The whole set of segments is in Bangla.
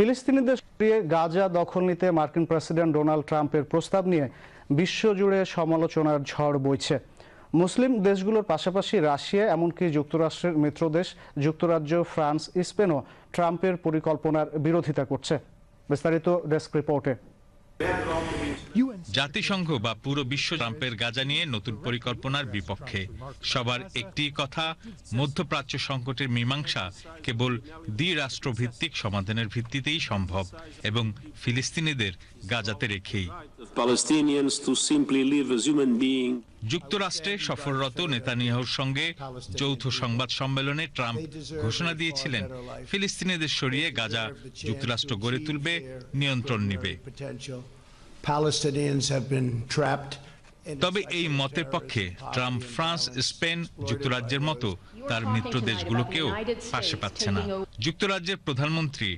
ফিলিস্তিনিদের সরিয়ে গাজা দখল নিতে মার্কিন প্রেসিডেন্ট ডোনাল্ড ট্রাম্পের প্রস্তাব নিয়ে বিশ্বজুড়ে সমালোচনার ঝড় বইছে। মুসলিম দেশগুলোর পাশাপাশি রাশিয়া, এমনকি যুক্তরাষ্ট্রের মিত্রদেশ যুক্তরাজ্য, ফ্রান্স, স্পেনও ট্রাম্পের পরিকল্পনার বিরোধিতা করছে। বিস্তারিত ডেস্ক রিপোর্টে। জাতিসংঘ বা পুরো বিশ্ব ট্রাম্পের গাজা নিয়ে নতুন পরিকল্পনার বিপক্ষে। সবার একটি কথা মধ্যপ্রাচ্য সংকটের মীমাংসা কেবল দ্বিরাষ্ট্রভিত্তিক সমাধানের ভিত্তিতেই সম্ভব এবং ফিলিস্তিনিদের গাজাতে রেখেই. যুক্তরাষ্ট্রে সফররত নেতানিয়াহুর সঙ্গে যৌথ সংবাদ সম্মেলনে ট্রাম্প ঘোষণা দিয়েছিলেন ফিলিস্তিনিদের সরিয়ে গাজা যুক্তরাষ্ট্র গড়ে তুলবে নিয়ন্ত্রণ নিবে। তবে এই মতের পক্ষে ট্রাম্প ফ্রান্স, স্পেন যুক্তরাজ্যের মতো তার মিত্র দেশগুলোকেও পাশে পাচ্ছে না। যুক্তরাজ্যের প্রধানমন্ত্রী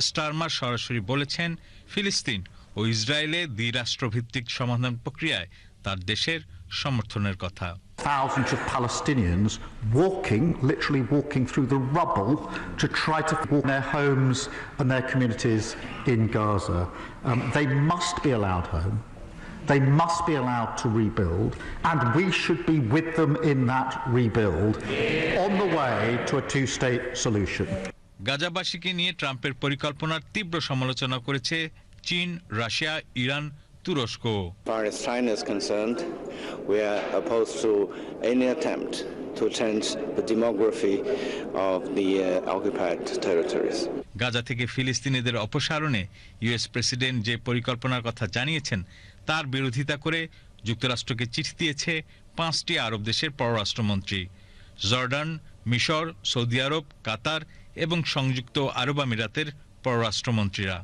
স্টারমার সরাসরি বলেছেন, ফিলিস্তিন ও ইসরায়েলে দ্বিরাষ্ট্রভিত্তিক সমাধান প্রক্রিয়ায় তার দেশের সমর্থনের কথা। thousands of Palestinians walking, literally walking through the rubble to try to walk their homes and their communities in Gaza. Um, they must be allowed home. They must be allowed to rebuild, and we should be with them in that rebuild on the way to a two state solution. গাজাবাসীকে নিয়ে ট্রাম্পের পরিকল্পনার তীব্র সমালোচনা করেছে চীন রাশিয়া ইরান তুরস্ক। Far as China is concerned, we are opposed to any attempt to change the demography of the uh, occupied territories. Gaza থেকে ফিলিস্তিনিদের অপসারণে ইউএস প্রেসিডেন্ট যে পরিকল্পনার কথা জানিয়েছেন তার বিরোধিতা করে যুক্তরাষ্ট্রকে চিঠি দিয়েছে পাঁচটি আরব দেশের পররাষ্ট্রমন্ত্রী। জর্ডান মিশর সৌদি আরব কাতার এবং সংযুক্ত আরব আমিরাতের পররাষ্ট্রমন্ত্রীরা।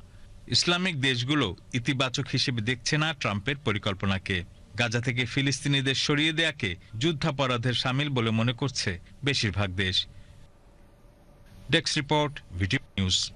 ইসলামিক দেশগুলো ইতিবাচক হিসেবে দেখছে না ট্রাম্পের পরিকল্পনাকে। গাজা থেকে ফিলিস্তিনিদের সরিয়ে দেয়াকে যুদ্ধাপরাধের সামিল বলে মনে করছে বেশিরভাগ দেশ। Desk report, video news.